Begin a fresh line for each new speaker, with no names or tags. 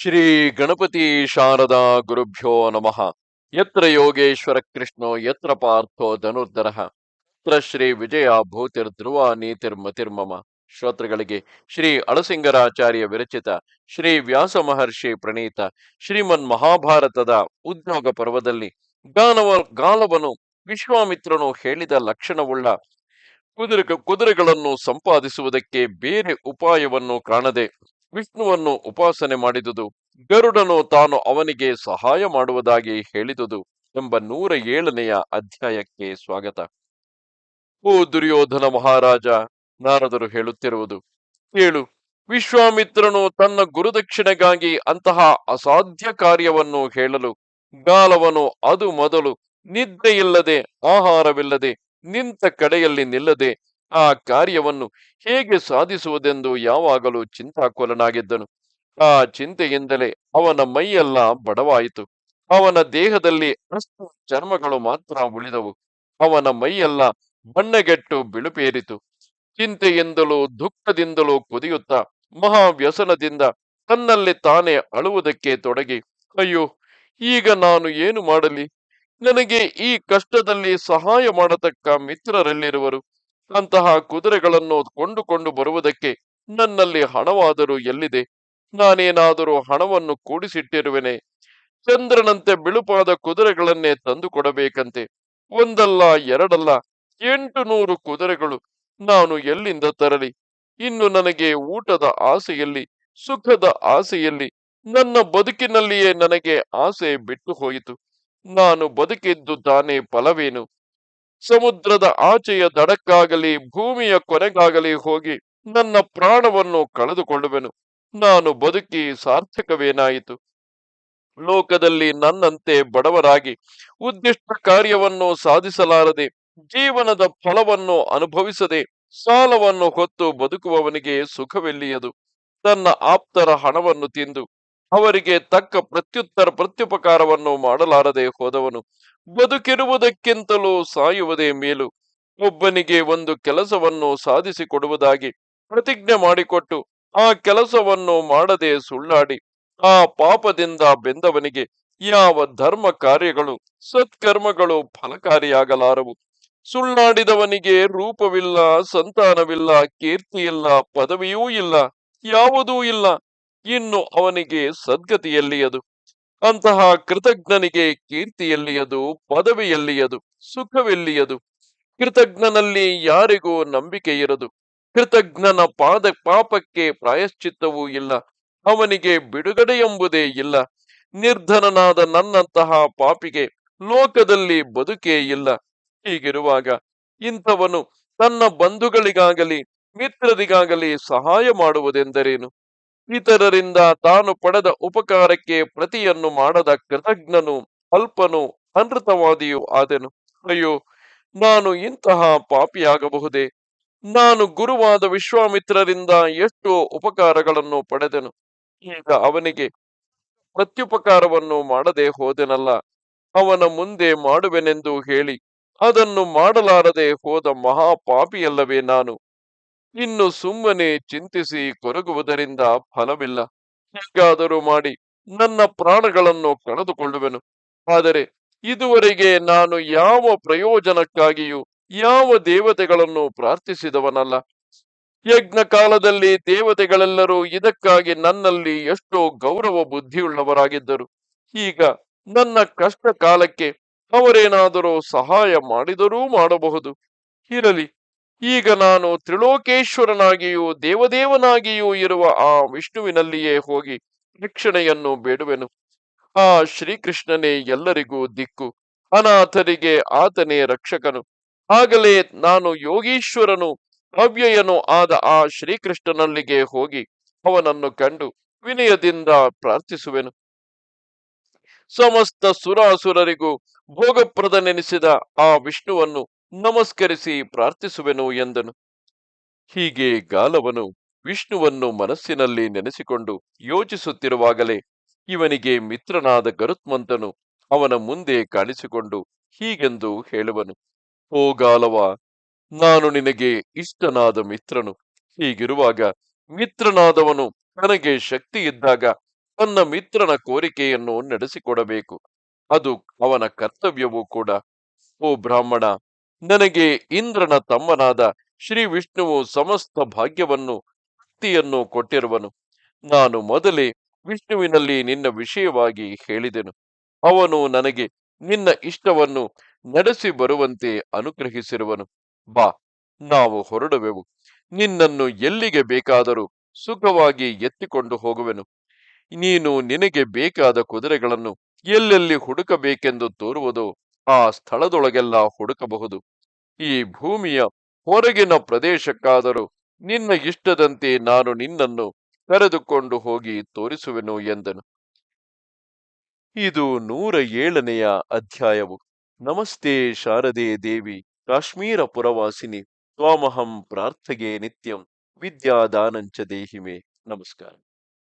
ಶ್ರೀ ಗಣಪತಿ ಶಾರದಾ ಗುರುಭ್ಯೋ ನಮಃ. ಯತ್ರ ಯೋಗೇಶ್ವರ ಕೃಷ್ಣೋ, ಯತ್ರ ಪಾರ್ಥೋ ಧನುರ್ಧರ. ಯತ್ರ ಶ್ರೀ ವಿಜಯ ಭೂತಿರ್ ಧ್ರುವ ನೀತಿರ್ಮತಿರ್ಮಮ ಶ್ರೋತೃಗಳಿಗೆ ಶ್ರೀ ಅಳಸಿಂಗರಾಚಾರ್ಯ ವಿರಚಿತ ಶ್ರೀ ವ್ಯಾಸ ಮಹರ್ಷಿ ಪ್ರಣೀತ ಶ್ರೀಮನ್ ಮಹಾಭಾರತದ ಉದ್ಯೋಗ ಪರ್ವದಲ್ಲಿ ಗಾನವ ಗಾಲವನು ವಿಶ್ವಾಮಿತ್ರನು ಹೇಳಿದ ಲಕ್ಷಣವುಳ್ಳ ಕುದುರೆ ಕುದುರೆಗಳನ್ನು ಸಂಪಾದಿಸುವುದಕ್ಕೆ ಬೇರೆ ಉಪಾಯವನ್ನು ಕಾಣದೆ ವಿಷ್ಣುವನ್ನು ಉಪಾಸನೆ ಮಾಡಿದುದು, ಗರುಡನು ತಾನು ಅವನಿಗೆ ಸಹಾಯ ಮಾಡುವುದಾಗಿ ಹೇಳಿದುದು ಎಂಬ ನೂರ ಏಳನೆಯ ಅಧ್ಯಾಯಕ್ಕೆ ಸ್ವಾಗತ. ಓ ದುರ್ಯೋಧನ ಮಹಾರಾಜ, ನಾರದರು ಹೇಳುತ್ತಿರುವುದು ಏಳು ವಿಶ್ವಾಮಿತ್ರನು ತನ್ನ ಗುರುದಕ್ಷಿಣೆಗಾಗಿ ಅಂತಹ ಅಸಾಧ್ಯ ಕಾರ್ಯವನ್ನು ಹೇಳಲು ಗಾಲವನು ಅದು ಮೊದಲು ನಿದ್ರೆಯಿಲ್ಲದೆ ಆಹಾರವಿಲ್ಲದೆ, ನಿಂತ ಕಡೆಯಲ್ಲಿ ನಿಲ್ಲದೆ ಆ ಕಾರ್ಯವನ್ನು ಹೇಗೆ ಸಾಧಿಸುವುದೆಂದು ಯಾವಾಗಲೂ ಚಿಂತಾಕುಲನಾಗಿದ್ದನು. ಆ ಚಿಂತೆಯಿಂದಲೇ ಅವನ ಮೈಯೆಲ್ಲ ಬಡವಾಯಿತು. ಅವನ ದೇಹದಲ್ಲಿ ಅಷ್ಟು ಚರ್ಮಗಳು ಮಾತ್ರ ಉಳಿದವು. ಅವನ ಮೈಯೆಲ್ಲ ಬಣ್ಣಗೆಟ್ಟು ಬಿಳುಪೇರಿತು. ಚಿಂತೆಯಿಂದಲೂ ದುಃಖದಿಂದಲೂ ಕುದಿಯುತ್ತಾ ಮಹಾವ್ಯಸನದಿಂದ ತನ್ನಲ್ಲಿ ತಾನೇ ಅಳುವುದಕ್ಕೆ ತೊಡಗಿ, ಅಯ್ಯೋ, ಈಗ ನಾನು ಏನು ಮಾಡಲಿ? ನನಗೆ ಈ ಕಷ್ಟದಲ್ಲಿ ಸಹಾಯ ಮಾಡತಕ್ಕ ಮಿತ್ರರೆಲ್ಲಿರುವರು. ಅಂತಹ ಕುದುರೆಗಳನ್ನು ಕೊಂಡುಕೊಂಡು ಬರುವುದಕ್ಕೆ ನನ್ನಲ್ಲಿ ಹಣವಾದರೂ ಎಲ್ಲಿದೆ? ನಾನೇನಾದರೂ ಹಣವನ್ನು ಕೂಡಿಸಿಟ್ಟಿರುವೆನೆ. ಚಂದ್ರನಂತೆ ಬಿಳುಪಾದ ಕುದುರೆಗಳನ್ನೇ ತಂದು ಕೊಡಬೇಕಂತೆ ಒಂದಲ್ಲ, ಎರಡಲ್ಲ ಎಂಟು ನೂರು ಕುದುರೆಗಳು ನಾನು ಎಲ್ಲಿಂದ ತರಲಿ? ಇನ್ನು ನನಗೆ ಊಟದ ಆಸೆಯಲ್ಲಿ, ಸುಖದ ಆಸೆಯಲ್ಲಿ, ನನ್ನ ಬದುಕಿನಲ್ಲಿಯೇ ನನಗೆ ಆಸೆ ಬಿಟ್ಟು ಹೋಯಿತು. ನಾನು ಬದುಕಿದ್ದು ತಾನೇ ಫಲವೇನು? ಸಮುದ್ರದ ಆಚೆಯ ದಡಕ್ಕಾಗಲಿ, ಭೂಮಿಯ ಕೊನೆಗಾಗಲಿ ಹೋಗಿ ನನ್ನ ಪ್ರಾಣವನ್ನು ಕಳೆದುಕೊಳ್ಳುವೆನು. ನಾನು ಬದುಕಿ ಸಾರ್ಥಕವೇನಾಯಿತು? ಲೋಕದಲ್ಲಿ ನನ್ನಂತೆ ಬಡವರಾಗಿ ಉದ್ದಿಷ್ಟ ಕಾರ್ಯವನ್ನು ಸಾಧಿಸಲಾರದೆ, ಜೀವನದ ಫಲವನ್ನು ಅನುಭವಿಸದೆ ಸಾಲವನ್ನು ಹೊತ್ತು ಬದುಕುವವನಿಗೆ ಸುಖವೆಲ್ಲಿಯದು? ತನ್ನ ಆಪ್ತರ ಹಣವನ್ನು ತಿಂದು ಅವರಿಗೆ ತಕ್ಕ ಪ್ರತ್ಯುತ್ತರ, ಪ್ರತ್ಯುಪಕಾರವನ್ನು ಮಾಡಲಾರದೆ ಹೋದವನು ಬದುಕಿರುವುದಕ್ಕಿಂತಲೂ ಸಾಯುವುದೇ ಮೇಲು. ಒಬ್ಬನಿಗೆ ಒಂದು ಕೆಲಸವನ್ನು ಸಾಧಿಸಿಕೊಡುವುದಾಗಿ ಪ್ರತಿಜ್ಞೆ ಮಾಡಿಕೊಟ್ಟು ಆ ಕೆಲಸವನ್ನು ಮಾಡದೆ ಸುಳ್ಳಾಡಿ, ಆ ಪಾಪದಿಂದ ಬೆಂದವನಿಗೆ ಯಾವ ಧರ್ಮ ಕಾರ್ಯಗಳು, ಸತ್ಕರ್ಮಗಳು ಫಲಕಾರಿಯಾಗಲಾರವು? ಸುಳ್ಳಾಡಿದವನಿಗೆ ರೂಪವಿಲ್ಲ, ಸಂತಾನವಿಲ್ಲ, ಕೀರ್ತಿಯಿಲ್ಲ, ಪದವಿಯೂ ಇಲ್ಲ, ಯಾವುದೂ ಇಲ್ಲ. ಇನ್ನು ಅವನಿಗೆ ಸದ್ಗತಿಯಲ್ಲಿಯದು. ಅಂತಹ ಕೃತಜ್ಞನಿಗೆ ಕೀರ್ತಿಯಲ್ಲಿಯದು, ಪದವಿಯಲ್ಲಿಯದು, ಸುಖವೆಲ್ಲಿಯದು. ಕೃತಜ್ಞನಲ್ಲಿ ಯಾರಿಗೂ ನಂಬಿಕೆ ಇರದು ಕೃತಜ್ಞನ ಪಾದ ಪಾಪಕ್ಕೆ ಪ್ರಾಯಶ್ಚಿತ್ತವೂ ಇಲ್ಲ. ಅವನಿಗೆ ಬಿಡುಗಡೆ ಎಂಬುದೇ ಇಲ್ಲ. ನಿರ್ಧನನಾದ ನನ್ನಂತಹ ಪಾಪಿಗೆ ಲೋಕದಲ್ಲಿ ಬದುಕೇ ಇಲ್ಲ. ಹೀಗಿರುವಾಗ ಇಂಥವನು ತನ್ನ ಬಂಧುಗಳಿಗಾಗಲಿ, ಮಿತ್ರರಿಗಾಗಲಿ ಸಹಾಯ ಮಾಡುವುದೆಂದರೇನು? ಇತರರಿಂದ ತಾನು ಪಡೆದ ಉಪಕಾರಕ್ಕೆ ಪ್ರತಿಯನ್ನು ಮಾಡದ ಕೃತಜ್ಞನು, ಅಲ್ಪನು, ಅನೃತವಾದಿಯೂ ಆದೆನು. ಅಯ್ಯೋ, ನಾನು ಇಂತಹ ಪಾಪಿಯಾಗಬಹುದೇ? ನಾನು ಗುರುವಾದ ವಿಶ್ವಾಮಿತ್ರರಿಂದ ಎಷ್ಟೋ ಉಪಕಾರಗಳನ್ನು ಪಡೆದೆನು. ಈಗ ಅವನಿಗೆ ಪ್ರತ್ಯುಪಕಾರವನ್ನು ಮಾಡದೆ ಹೋದೆನಲ್ಲ. ಅವನ ಮುಂದೆ ಮಾಡುವೆನೆಂದು ಹೇಳಿ, ಅದನ್ನು ಮಾಡಲಾರದೆ ಹೋದ ಮಹಾಪಾಪಿಯಲ್ಲವೇ ನಾನು. ಇನ್ನು ಸುಮ್ಮನೆ ಚಿಂತಿಸಿ ಕೊರಗುವುದರಿಂದ ಫಲವಿಲ್ಲ. ಹೇಗಾದರೂ ಮಾಡಿ ನನ್ನ ಪ್ರಾಣಗಳನ್ನು ಕಳೆದುಕೊಳ್ಳುವೆನು. ಆದರೆ ಇದುವರೆಗೆ ನಾನು ಯಾವ ಪ್ರಯೋಜನಕ್ಕಾಗಿಯೂ ಯಾವ ದೇವತೆಗಳನ್ನು ಪ್ರಾರ್ಥಿಸಿದವನಲ್ಲ. ಯಜ್ಞ ಕಾಲದಲ್ಲಿ ದೇವತೆಗಳೆಲ್ಲರೂ ಇದಕ್ಕಾಗಿ ನನ್ನಲ್ಲಿ ಎಷ್ಟೋ ಗೌರವ ಬುದ್ಧಿಯುಳ್ಳವರಾಗಿದ್ದರು. ಈಗ ನನ್ನ ಕಷ್ಟ ಕಾಲಕ್ಕೆ ಅವರೇನಾದರೂ ಸಹಾಯ ಮಾಡಿದರೂ ಮಾಡಬಹುದು. ಇರಲಿ. ಈಗ ನಾನು ತ್ರಿಲೋಕೇಶ್ವರನಾಗಿಯೂ ದೇವದೇವನಾಗಿಯೂ ಇರುವ ಆ ವಿಷ್ಣುವಿನಲ್ಲಿಯೇ ಹೋಗಿ ರಕ್ಷಣೆಯನ್ನು ಬೇಡುವೆನು. ಆ ಶ್ರೀಕೃಷ್ಣನೇ ಎಲ್ಲರಿಗೂ ದಿಕ್ಕು, ಅನಾಥರಿಗೆ ಆತನೇ ರಕ್ಷಕನು. ಆಗಲೇ ನಾನು ಯೋಗೀಶ್ವರನು ಅವ್ಯಯನು ಆದ ಆ ಶ್ರೀಕೃಷ್ಣನಲ್ಲಿಗೆ ಹೋಗಿ ಅವನನ್ನು ಕಂಡು ವಿನಯದಿಂದ ಪ್ರಾರ್ಥಿಸುವೆನು. ಸಮಸ್ತ ಸುರಾಸುರರಿಗೂ ಭೋಗಪ್ರದನೆನಿಸಿದ ಆ ವಿಷ್ಣುವನ್ನು ನಮಸ್ಕರಿಸಿ ಪ್ರಾರ್ಥಿಸುವೆನು ಎಂದನು. ಹೀಗೆ ಗಾಲವನು ವಿಷ್ಣುವನ್ನು ಮನಸ್ಸಿನಲ್ಲಿ ನೆನೆಸಿಕೊಂಡು ಯೋಚಿಸುತ್ತಿರುವಾಗಲೇ ಇವನಿಗೆ ಮಿತ್ರನಾದ ಗರುತ್ಮಂತನು ಅವನ ಮುಂದೆ ಕಾಣಿಸಿಕೊಂಡು ಹೀಗೆಂದು ಹೇಳುವನು. ಓ ಗಾಲವ, ನಾನು ನಿನಗೆ ಇಷ್ಟನಾದ ಮಿತ್ರನು. ಹೀಗಿರುವಾಗ ಮಿತ್ರನಾದವನು ನನಗೆ ಶಕ್ತಿ ಇದ್ದಾಗ ತನ್ನ ಮಿತ್ರನ ಕೋರಿಕೆಯನ್ನು ನಡೆಸಿಕೊಡಬೇಕು. ಅದು ಅವನ ಕರ್ತವ್ಯವೂ ಕೂಡ. ಓ ಬ್ರಾಹ್ಮಣ ನನಗೆ ಇಂದ್ರನ ತಮ್ಮನಾದ ಶ್ರೀ ವಿಷ್ಣುವು ಸಮಸ್ತ ಭಾಗ್ಯವನ್ನು, ಶಕ್ತಿಯನ್ನು ಕೊಟ್ಟಿರುವನು. ನಾನು ಮೊದಲೇ ವಿಷ್ಣುವಿನಲ್ಲಿ ನಿನ್ನ ವಿಷಯವಾಗಿ ಹೇಳಿದೆನು. ಅವನು ನನಗೆ ನಿನ್ನ ಇಷ್ಟವನ್ನು ನಡೆಸಿ ಬರುವಂತೆ ಅನುಗ್ರಹಿಸಿರುವನು. ಬಾ, ನಾವು ಹೊರಡುವೆವು. ನಿನ್ನನ್ನು ಎಲ್ಲಿಗೆ ಬೇಕಾದರೂ ಸುಖವಾಗಿ ಎತ್ತಿಕೊಂಡು ಹೋಗುವೆನು. ನೀನು ನಿನಗೆ ಬೇಕಾದ ಕುದುರೆಗಳನ್ನು ಎಲ್ಲೆಲ್ಲಿ ಹುಡುಕಬೇಕೆಂದು ತೋರುವುದೋ ಆ ಸ್ಥಳದೊಳಗೆಲ್ಲ ಹುಡುಕಬಹುದು. ಈ ಭೂಮಿಯ ಹೊರಗಿನ ಪ್ರದೇಶಕ್ಕಾದರೂ ನಿನ್ನ ಇಷ್ಟದಂತೆ ನಾನು ನಿನ್ನನ್ನು ಕರೆದುಕೊಂಡು ಹೋಗಿ ತೋರಿಸುವೆನು ಎಂದನು. ಇದು ನೂರ ಏಳನೆಯ ಅಧ್ಯಾಯವು. ನಮಸ್ತೆ ಶಾರದೆ ದೇವಿ, ಕಾಶ್ಮೀರ ಪುರವಾಸಿನಿ, ತ್ವಾಮಹಂ ಪ್ರಾರ್ಥಗೆ ನಿತ್ಯಂ, ವಿದ್ಯಾದಾನಂಚ ದೇಹಿಮೆ. ನಮಸ್ಕಾರ.